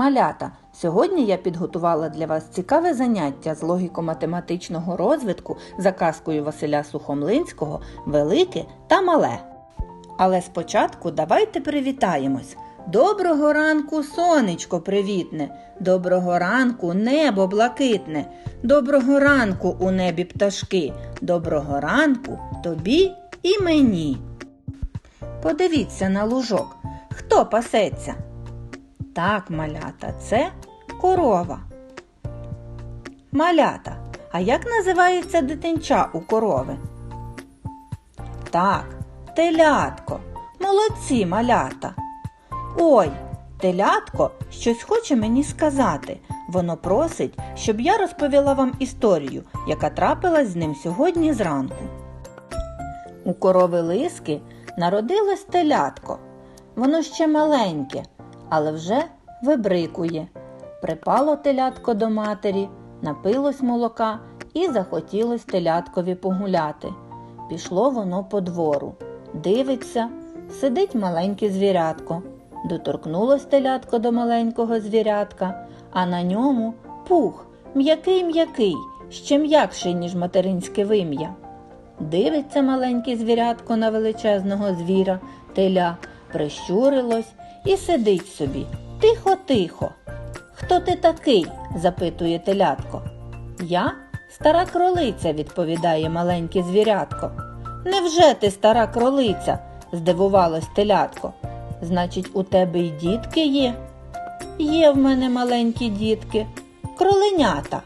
Малята, сьогодні я підготувала для вас цікаве заняття з логіко-математичного розвитку за казкою Василя Сухомлинського Велике та мале. Але спочатку давайте привітаємось. Доброго ранку, сонечко привітне, доброго ранку, небо блакитне, доброго ранку у небі пташки, доброго ранку тобі і мені. Подивіться на лужок. Хто пасеться? Так, малята, це корова. Малята, а як називається дитинча у корови? Так, телятко. Молодці малята. Ой, телятко щось хоче мені сказати. Воно просить, щоб я розповіла вам історію, яка трапилась з ним сьогодні зранку. У корови лиски народилось телятко. Воно ще маленьке, але вже вибрикує. Припало телятко до матері, напилось молока і захотілось теляткові погуляти. Пішло воно по двору. Дивиться, сидить маленьке звірятко. Доторкнулось телятко до маленького звірятка, а на ньому пух, м'який м'який, ще м'якший, ніж материнське вим'я. Дивиться маленьке звірятко на величезного звіра, теля, прищурилось і сидить собі. Тихо-тихо. Хто ти такий? запитує телятко. Я стара кролиця, відповідає маленьке звірятко. Невже ти стара кролиця? здивувалось телятко. Значить, у тебе й дітки є? Є в мене маленькі дітки, кроленята.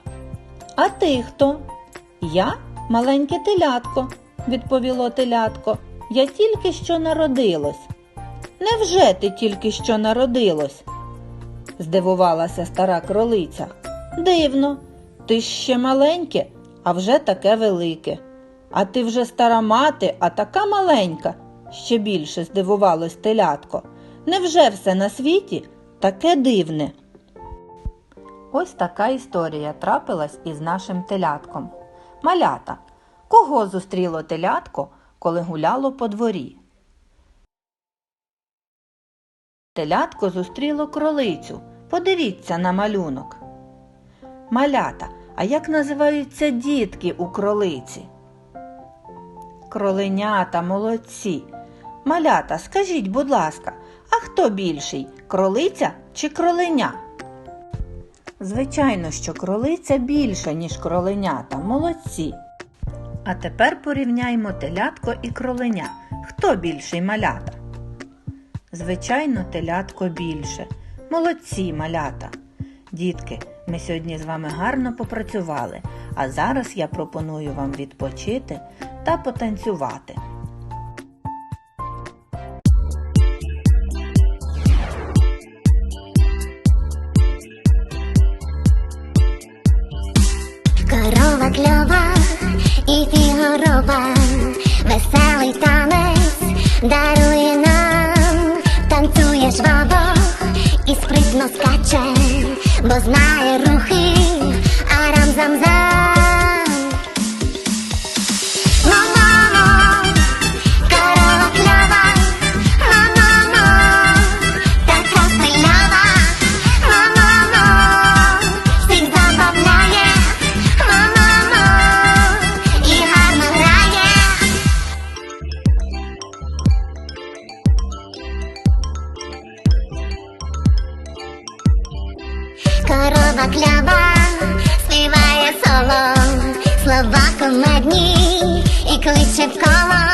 А ти хто? Я маленьке телятко, відповіло телятко. Я тільки що народилось. Невже ти тільки що народилось? здивувалася стара кролиця. Дивно, ти ще маленьке, а вже таке велике. А ти вже стара мати, а така маленька, ще більше здивувалось телятко. Невже все на світі таке дивне? Ось така історія трапилась із нашим телятком. Малята, кого зустріло телятко, коли гуляло по дворі? Телятко зустріло кролицю. Подивіться на малюнок. Малята, а як називаються дітки у кролиці? Кроленята, молодці. Малята, скажіть, будь ласка, а хто більший? Кролиця чи кроленя? Звичайно, що кролиця більша, ніж кроленята. Молодці. А тепер порівняймо телятко і кроленя. Хто більший малята? Звичайно, телятко більше. Молодці малята. Дітки, ми сьогодні з вами гарно попрацювали, а зараз я пропоную вам відпочити та потанцювати. Бо знає рухи, арам-зам-зам. Мамо, Корова клява співає соло, слова комедні і кличе в коло,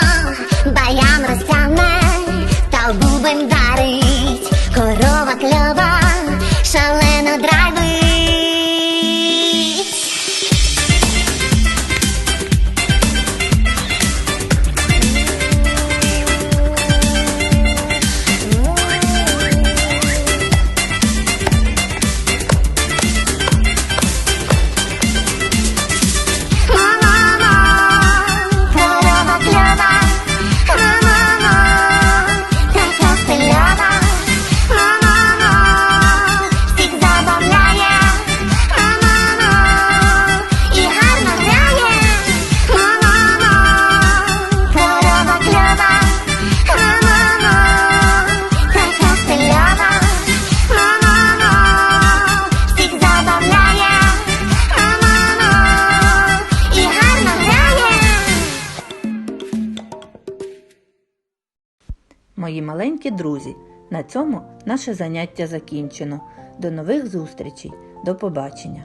мої маленькі друзі. На цьому наше заняття закінчено. До нових зустрічей. До побачення!